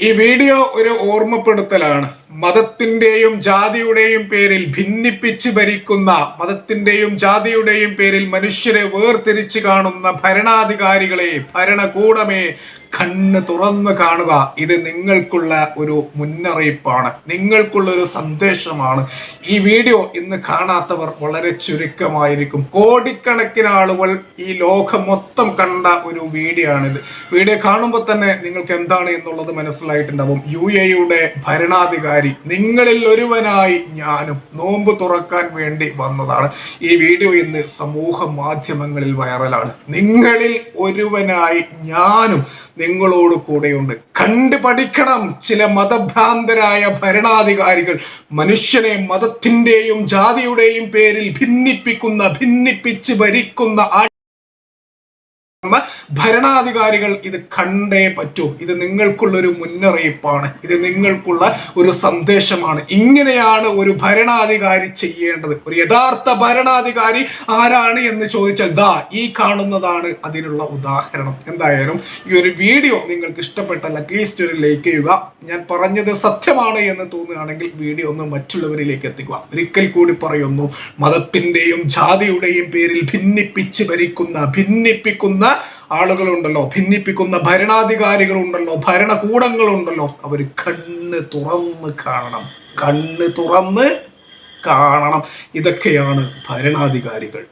ഈ വീഡിയോ ഒരു ഓർമ്മപ്പെടുത്തലാണ്. മതത്തിന്റെയും ജാതിയുടെയും പേരിൽ ഭിന്നിപ്പിച്ച് ഭരിക്കുന്ന മതത്തിന്റെയും ജാതിയുടെയും പേരിൽ മനുഷ്യരെ വേർതിരിച്ച് കാണുന്ന ഭരണാധികാരികളെ ഭരണകൂടമേ കണ്ണ് തുറന്ന് കാണുക. ഇത് നിങ്ങൾക്കുള്ള ഒരു മുന്നറിയിപ്പാണ്. നിങ്ങൾക്കുള്ള ഒരു സന്ദേശമാണ്. ഈ വീഡിയോ ഇന്ന് കാണാത്തവർ വളരെ ചുരുക്കമായിരിക്കും. കോടിക്കണക്കിന് ആളുകൾ ഈ ലോകം മൊത്തം കണ്ട ഒരു വീഡിയോ ആണിത് വീഡിയോ കാണുമ്പോൾ തന്നെ നിങ്ങൾക്ക് എന്താണ് എന്നുള്ളത് മനസ്സിലായിട്ടുണ്ടാവും. യു എയുടെ ഭരണാധികാരി നിങ്ങളിൽ ഒരുവനായി ഞാനും നോമ്പ് തുറക്കാൻ വേണ്ടി വന്നതാണ്. ഈ വീഡിയോ ഇന്ന് സമൂഹ മാധ്യമങ്ങളിൽ വൈറലാണ്. നിങ്ങളിൽ ഒരുവനായി ഞാനും നിങ്ങളോട് കൂടെയുണ്ട്. കണ്ടു പഠിക്കണം ചില മതഭ്രാന്തരായ ഭരണാധികാരികൾ. മനുഷ്യനെ മതത്തിന്റെയും ജാതിയുടെയും പേരിൽ ഭിന്നിപ്പിക്കുന്ന ഭിന്നിപ്പിച്ച് ഭരിക്കുന്ന ഭരണാധികാരികൾ ഇത് കണ്ടേ പറ്റൂ. ഇത് നിങ്ങൾക്കുള്ള ഒരു മുന്നറിയിപ്പാണ്. ഇത് നിങ്ങൾക്കുള്ള ഒരു സന്ദേശമാണ്. ഇങ്ങനെയാണ് ഒരു ഭരണാധികാരി ചെയ്യേണ്ടത്. ഒരു യഥാർത്ഥ ഭരണാധികാരി ആരാണ് എന്ന് ചോദിച്ചാൽ ദാ ഈ കാണുന്നതാണ് അതിനുള്ള ഉദാഹരണം. എന്തായാലും ഈ ഒരു വീഡിയോ നിങ്ങൾക്ക് ഇഷ്ടപ്പെട്ടാൽ അറ്റ്ലീസ്റ്റ് ഒരു ലൈക്ക് ചെയ്യുക. ഞാൻ പറഞ്ഞത് സത്യമാണ് എന്ന് തോന്നുകയാണെങ്കിൽ വീഡിയോ ഒന്ന് മറ്റുള്ളവരിലേക്ക് എത്തിക്കുക. ഒരിക്കൽ കൂടി പറയുന്നു മതത്തിന്റെയും ജാതിയുടെയും പേരിൽ ഭിന്നിപ്പിച്ച് ഭരിക്കുന്ന ഭിന്നിപ്പിക്കുന്ന ആളുകളുണ്ടല്ലോ ഭിന്നിപ്പിക്കുന്ന ഭരണാധികാരികളുണ്ടല്ലോ ഭരണകൂടങ്ങളുണ്ടല്ലോ. അവർ കണ്ണ് തുറന്ന് കാണണം. കണ്ണ് തുറന്ന് കാണണം. ഇതൊക്കെയാണ് ഭരണാധികാരികൾ.